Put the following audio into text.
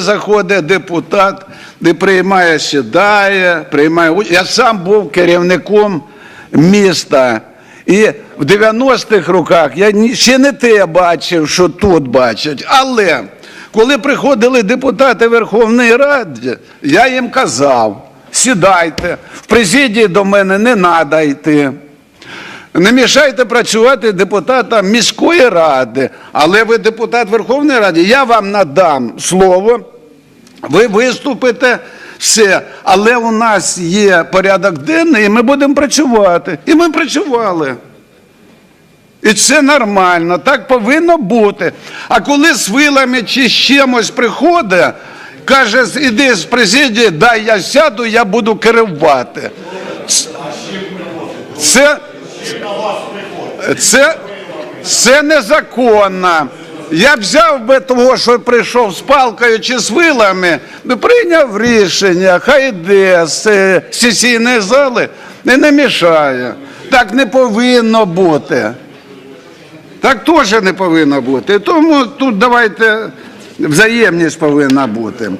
Заходить депутат, де приймає, сідає, приймає Я сам був керівником міста. І в 90-х роках я ще не те бачив, що тут бачать. Але коли приходили депутати Верховної Ради, я їм казав: сідайте, в президії до мене не треба йти. Не мішайте працювати депутатам міської ради, але ви депутат Верховної Ради, я вам надам слово, ви виступите, все. Але у нас є порядок денний, і ми будемо працювати. І ми працювали. І це нормально, так повинно бути. А коли з вилами чи з чимось приходить, каже, іди з президії, дай я сяду, я буду керувати. Це, це, це незаконно. Я взяв би того, що прийшов з палкою чи з вилами, прийняв рішення, хай йде з сесійної зали і не мішає. Так не повинно бути. Так теж не повинно бути. Тому тут давайте взаємність повинна бути.